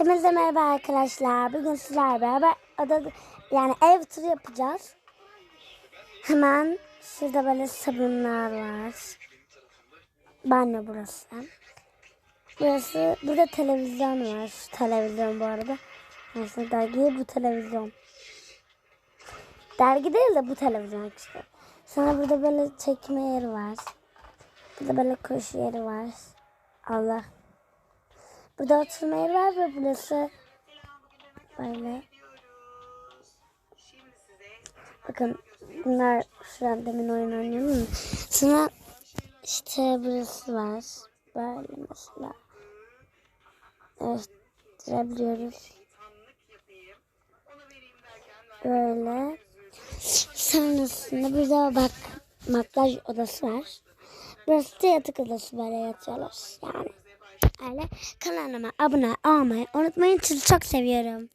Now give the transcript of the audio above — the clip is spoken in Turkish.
Hepinize merhaba arkadaşlar. Bugün sizlerle beraber ada, yani ev turu yapacağız. Hemen şurada böyle sabunlar var. Banyo burası. Burası, burada televizyon var. Şu televizyon bu arada. Neyse dergi bu televizyon. Dergi değil de bu televizyon işte. Sonra burada böyle çekme yeri var. Burada böyle koşu yeri var. Allah. Burada oturma yeri var ve burası böyle. Bakın bunlar şu an demin oyun oynuyorum? Sonra işte burası var. Böyle mesela. Evet. Görebiliyoruz. Böyle. Sonrasında burada bak makyaj odası var. Burası da yatak odası böyle yatıyorlar yani. Öyle kanalıma abone olmayı unutmayın. Sizi çok seviyorum.